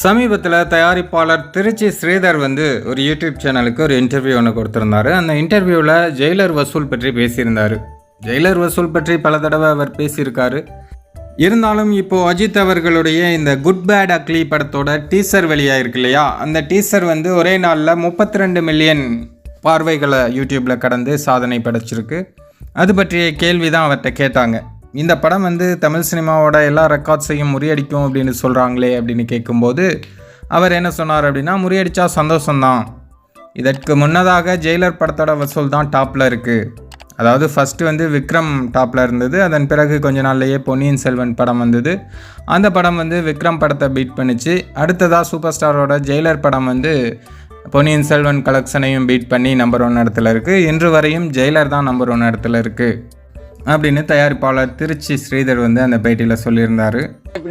சமீபத்தில் தயாரிப்பாளர் திருச்சி ஸ்ரீதர் வந்து ஒரு யூடியூப் சேனலுக்கு ஒரு இன்டர்வியூ ஒன்று கொடுத்துருந்தாரு. அந்த இன்டர்வியூவில் ஜெயிலர் வசூல் பற்றி பேசியிருந்தார். ஜெயிலர் வசூல் பற்றி பல தடவை அவர் பேசியிருக்காரு. இருந்தாலும் இப்போது அஜித் அவர்களுடைய இந்த குட் பேட் அக்லி படத்தோட டீசர் வெளியாயிருக்கு இல்லையா? அந்த டீசர் வந்து ஒரே நாளில் முப்பத்தி ரெண்டு மில்லியன் பார்வைகளை யூடியூப்பில் கடந்து சாதனை படைச்சிருக்கு. அது பற்றிய கேள்வி தான் அவர்கிட்ட கேட்டாங்க. இந்த படம் வந்து தமிழ் சினிமாவோட எல்லா ரெக்கார்ட்ஸையும் முறியடிக்கும் அப்படின்னு சொல்கிறாங்களே அப்படின்னு கேட்கும்போது அவர் என்ன சொன்னார் அப்படின்னா முறியடித்தா சந்தோஷம்தான். இதற்கு முன்னதாக ஜெயிலர் படத்தோட வசூல் தான் டாப்பில் இருக்குது அதாவது ஃபஸ்ட்டு வந்து விக்ரம் டாப்பில் இருந்தது. அதன் பிறகு கொஞ்ச நாள்லேயே பொன்னியின் செல்வன் படம் வந்தது. அந்த படம் வந்து விக்ரம் படத்தை பீட் பண்ணிச்சு. அடுத்ததாக சூப்பர் ஸ்டாரோட ஜெயிலர் படம் வந்து பொன்னியின் செல்வன் கலெக்ஷனையும் பீட் பண்ணி நம்பர் ஒன் இடத்துல இருக்குது இன்று வரையும் ஜெயிலர் தான் நம்பர் ஒன் இடத்துல இருக்குது அப்படின்னு தயாரிப்பாளர் திருச்சி ஸ்ரீதர் வந்து அந்த பேட்டியில் சொல்லியிருந்தாரு.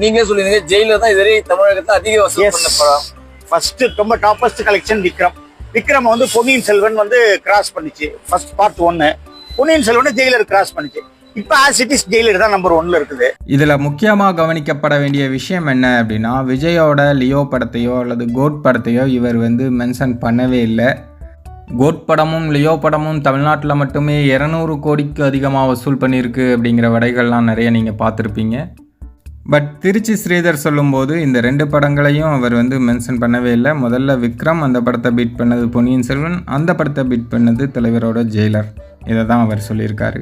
நீங்களே சொல்லிருந்தீங்க ஜெயிலர் தான் இதுவரை தமிழகத்தை அதிக வசூல். பண்ண படம். ஃபர்ஸ்ட் ரொம்ப டாப்பஸ்ட் கலெக்ஷன் விக்ரம். விக்ரம் வந்து பொன்னியின் செல்வன் வந்து கிராஸ் பண்ணிச்சு. ஃபர்ஸ்ட் பார்ட் ஒன்னு பொன்னியின் செல்வன் ஜெயிலர் கிராஸ் பண்ணிச்சு. இப்போ ஆஸ் இட் இஸ் ஜெயிலர் தான் நம்பர் ஒன்ல இருக்குது. இதில் முக்கியமாக கவனிக்கப்பட வேண்டிய விஷயம் என்ன அப்படின்னா விஜயோட லியோ படத்தையோ அல்லது கோட் படத்தையோ இவர் வந்து மென்ஷன் பண்ணவே இல்லை. கோட் படமும் லியோ படமும் தமிழ்நாட்டில் மட்டுமே இரநூறு கோடிக்கு அதிகமாக வசூல் பண்ணியிருக்கு அப்படிங்கிற வடைகள்லாம் நிறைய நீங்கள் பார்த்துருப்பீங்க. பட் திருச்சி ஸ்ரீதர் சொல்லும்போது இந்த ரெண்டு படங்களையும் அவர் வந்து மென்ஷன் பண்ணவே இல்லை. முதல்ல விக்ரம் அந்த படத்தை பீட் பண்ணது பொன்னியின் செல்வன் அந்த படத்தை பீட் பண்ணது தலைவரோட ஜெயிலர். இதை தான் அவர் சொல்லியிருக்காரு.